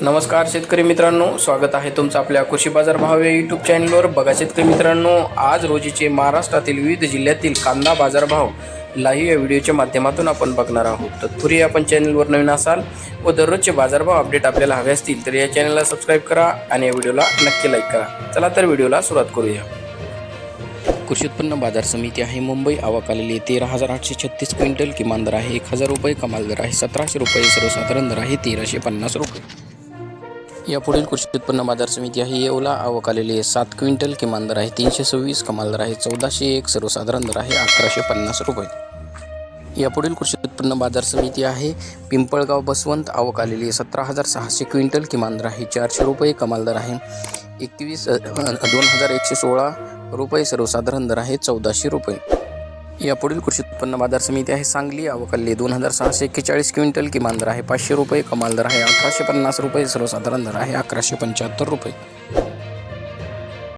नमस्कार शेतकरी मित्रांनो स्वागत आहे तुमचं आपल्या कृषी बाजार भाव या यूट्यूब चॅनलवर बघा शेतकरी मित्रांनो आज रोजीचे महाराष्ट्रातील विविध जिल्ह्यातील कांदा बाजारभाव लाईव्ह या व्हिडिओच्या माध्यमातून आपण बघणार आहोत. तत्पूर्वी आपण चॅनलवर नवीन असाल व दररोजचे बाजारभाव अपडेट आपल्याला हवे असतील तर या चॅनलला सबस्क्राईब करा आणि या व्हिडिओला नक्की लाईक करा. चला तर व्हिडिओला सुरुवात करूया. कृषी उत्पन्न बाजार समिती आहे मुंबई. आवक आलेली तेरा हजार आठशे छत्तीस क्विंटल. किमान दर आहे एक हजार रुपये. कमाल दर आहे सतराशे रुपये. सर्वसाधारण दर आहे तेराशे पन्नास रुपये. यापुढील कृषी उत्पन्न बाजार समिती आहे येवला. आवक आलेली आहे सात क्विंटल किमान दर आहे तीनशे सव्वीस कमाल दर आहे चौदाशे एक सर्वसाधारण दर आहे अकराशे पन्नास रुपये. यापुढील कृषी उत्पन्न बाजार समिती आहे पिंपळगाव बसवंत. आवक आलेली आहे सतरा हजार सहाशे क्विंटल किमान दर आहे चारशे रुपये कमाल दर आहे एकवीस दोन हजार एकशे सोळा रुपये सर्वसाधारण दर आहे चौदाशे रुपये. यापुढील कृषी उत्पन्न बाजार समिती आहे सांगली अवकल्ली दोन हजार सहाशे एक्केचाळीस क्विंटल किमान दर आहे पाचशे रुपये कमाल दर आहे अठराशे पन्नास रुपये सर्वसाधारण दर आहे अकराशे पंच्याहत्तर रुपये.